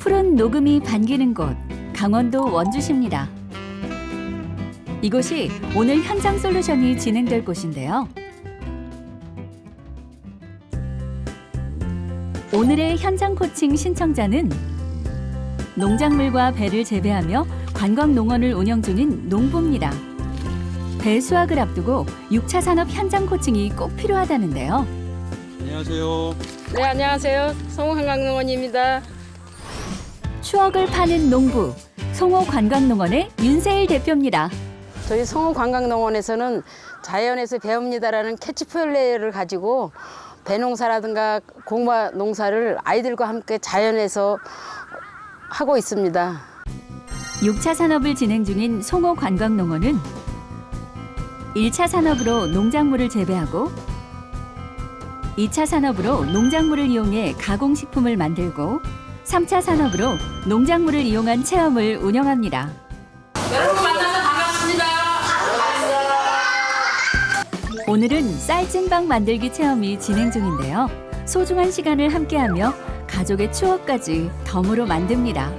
푸른 녹음이 반기는 곳 강원도 원주시입니다. 이곳이 오늘 현장 솔루션이 진행될 곳인데요. 오늘의 현장 코칭 신청자는 농작물과 배를 재배하며 관광 농원을 운영 중인 농부입니다. 배 수확을 앞두고 6차 산업 현장 코칭이 꼭 필요하다는데요. 안녕하세요. 네, 안녕하세요. 성한강농원입니다. 추억을 파는 농부 송호 관광농원의 윤세일 대표입니다. 저희 성우관광농원에서는 자연에서 배웁니다라는 캐치플레이를 가지고 배농사라든가 고구마 농사를 아이들과 함께 자연에서 하고 있습니다. 6차 산업을 진행 중인 송호 관광농원은 1차 산업으로 농작물을 재배하고 2차 산업으로 농작물을 이용해 가공식품을 만들고 3차 산업으로 농작물을 이용한 체험을 운영합니다. 여러분 만나서 반갑습니다. 오늘은 쌀찐빵 만들기 체험이 진행 중인데요. 소중한 시간을 함께하며 가족의 추억까지 덤으로 만듭니다.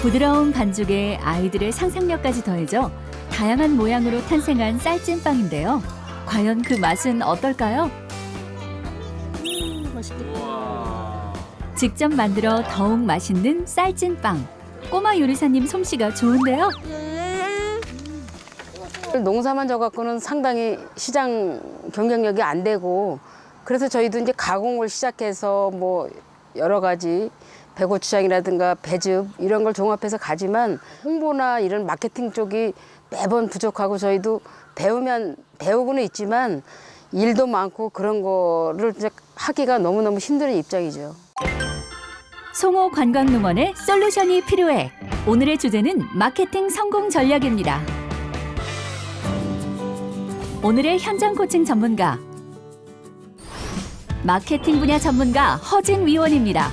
부드러운 반죽에 아이들의 상상력까지 더해져 다양한 모양으로 탄생한 쌀찐빵인데요. 과연 그 맛은 어떨까요? 와. 직접 만들어 더욱 맛있는 쌀찐빵. 꼬마 요리사님 솜씨가 좋은데요. 농사만 져 갖고는 상당히 시장 경쟁력이 안 되고 그래서 저희도 이제 가공을 시작해서 뭐 여러 가지 배고추장이라든가 배즙 이런 걸 종합해서 가지만 홍보나 이런 마케팅 쪽이 매번 부족하고 저희도 배우면 배우고는 있지만 일도 많고 그런 거를 이제 하기가 너무너무 힘든 입장이죠. 송호 관광농원의 솔루션이 필요해. 오늘의 주제는 마케팅 성공 전략입니다. 오늘의 현장 코칭 전문가 마케팅 분야 전문가 허진 위원입니다.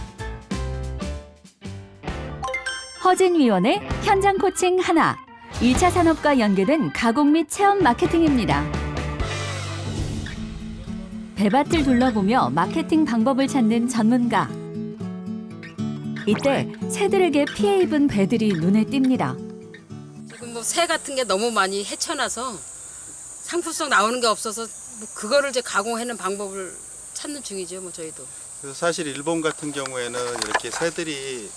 허진 위원의 현장 코칭 하나 1차 산업과 연계된 가공 및 체험 마케팅입니다. 배밭을 둘러보며 마케팅 방법을 찾는 전문가 이때 새들에게 피해 입은 배들이 눈에 띕니다. 지금 뭐새 같은 게 너무 많이 헤쳐나서 상품성 나오는 게 없어서 뭐 그거를 이제 가공하는 방법을 찾는 중이죠, 뭐 저희도. 그래서 사실 일본 같은 경우에는 이렇게 새들이 이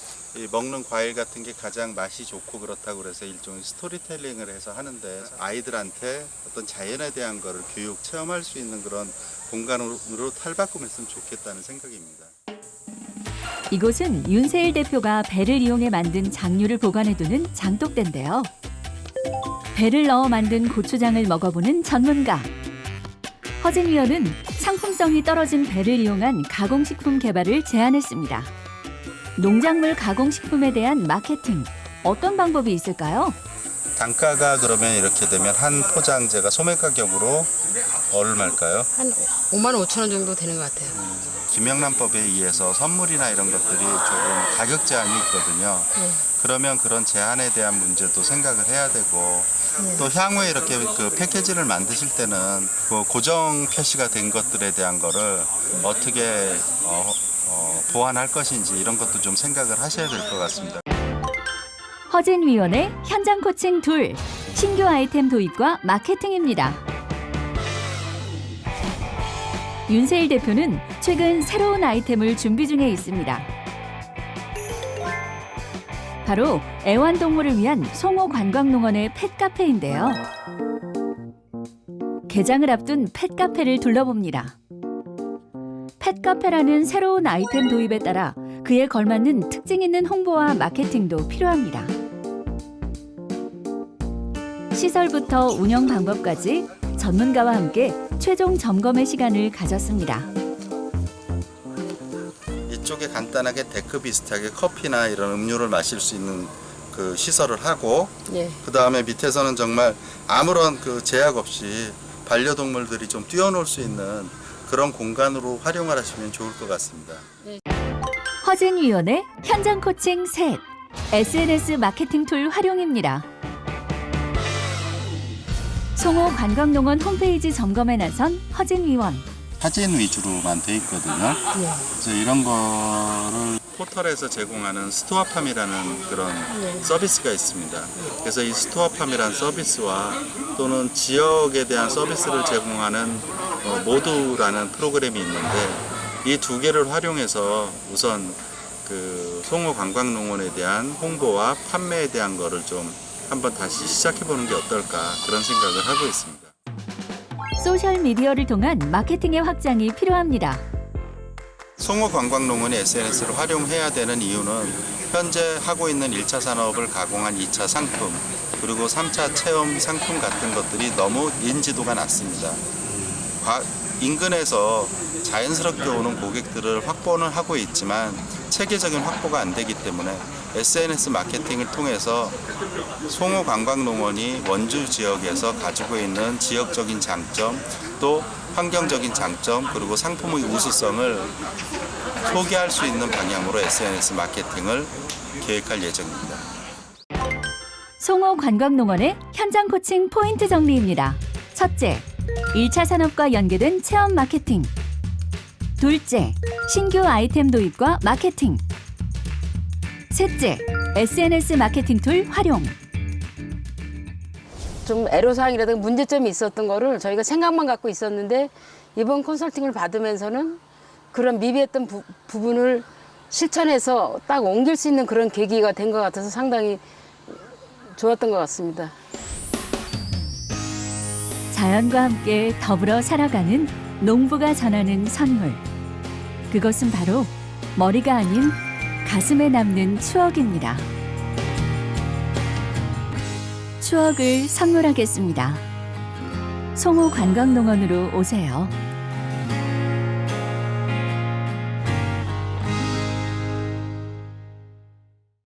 먹는 과일 같은 게 가장 맛이 좋고 그렇다고 그래서 일종의 스토리텔링을 해서 하는데 아이들한테 어떤 자연에 대한 거를 교육 체험할 수 있는 그런 공간으로 탈바꿈했으면 좋겠다는 생각입니다. 이곳은 윤세일 대표가 배를 이용해 만든 장류를 보관해두는 장독대인데요. 배를 넣어 만든 고추장을 먹어보는 전문가. 허진 위원은 상품성이 떨어진 배를 이용한 가공식품 개발을 제안했습니다. 농작물 가공식품에 대한 마케팅 어떤 방법이 있을까요? 단가가 그러면 이렇게 되면 한 포장재가 소매 가격으로 얼마일까요? 한 5만 5천 원 정도 되는 것 같아요. 김영란법에 의해서 선물이나 이런 것들이 조금 가격 제한이 있거든요. 네. 그러면 그런 제한에 대한 문제도 생각을 해야 되고 또 향후에 이렇게 그 패키지를 만드실 때는 그 고정 표시가 된 것들에 대한 거를 어떻게 보완할 것인지 이런 것도 좀 생각을 하셔야 될 것 같습니다. 허진 위원의 현장 코칭 둘 신규 아이템 도입과 마케팅입니다. 윤세일 대표는 최근 새로운 아이템을 준비 중에 있습니다. 바로 애완동물을 위한 송호 관광농원의 펫카페인데요. 개장을 앞둔 펫카페를 둘러봅니다. 펫카페라는 새로운 아이템 도입에 따라 그에 걸맞는 특징 있는 홍보와 마케팅도 필요합니다. 시설부터 운영 방법까지 전문가와 함께 최종 점검의 시간을 가졌습니다. 이쪽에 간단하게 데크 비슷하게 커피나 이런 음료를 마실 수 있는 그 시설을 하고 예. 그 다음에 밑에서는 정말 아무런 그 제약 없이 반려동물들이 좀 뛰어놀 수 있는 그런 공간으로 활용을 하시면 좋을 것 같습니다. 허진 위원의 현장 코칭 셋 SNS 마케팅 툴 활용입니다. 송호 관광농원 홈페이지 점검에 나선 허진 위원. 사진 위주로만 돼 있거든요. 예. 그래서 이런 거를 포털에서 제공하는 스토어팜이라는 그런 서비스가 있습니다. 그래서 이 스토어팜이라는 서비스와 또는 지역에 대한 서비스를 제공하는 어, 모두라는 프로그램이 있는데 이 두 개를 활용해서 우선 그 송호 관광농원에 대한 홍보와 판매에 대한 거를 좀 한번 다시 시작해 보는 게 어떨까 그런 생각을 하고 있습니다. 소셜 미디어를 통한 마케팅의 확장이 필요합니다. 송호 관광농원이 SNS를 활용해야 되는 이유는 현재 하고 있는 1차 산업을 가공한 2차 상품 그리고 3차 체험 상품 같은 것들이 너무 인지도가 낮습니다. 과- 인근에서 자연스럽게 오는 고객들을 확보는 하고 있지만 체계적인 확보가 안 되기 때문에 SNS 마케팅을 통해서 송호 관광농원이 원주 지역에서 가지고 있는 지역적인 장점 또 환경적인 장점 그리고 상품의 우수성을 소개할 수 있는 방향으로 SNS 마케팅을 계획할 예정입니다. 송호 관광농원의 현장 코칭 포인트 정리입니다. 첫째, 1차 산업과 연계된 체험 마케팅. 둘째, 신규 아이템 도입과 마케팅. 셋째, SNS 마케팅 툴 활용. 좀 애로사항이라든가 문제점이 있었던 거를 저희가 생각만 갖고 있었는데 이번 컨설팅을 받으면서는 그런 미비했던 부, 부분을 실천해서 딱 옮길 수 있는 그런 계기가 된 것 같아서 상당히 좋았던 것 같습니다. 자연과 함께 더불어 살아가는 농부가 전하는 선물. 그것은 바로 머리가 아닌 가슴에 남는 추억입니다. 추억을 선물하겠습니다. 송호 관광농원으로 오세요.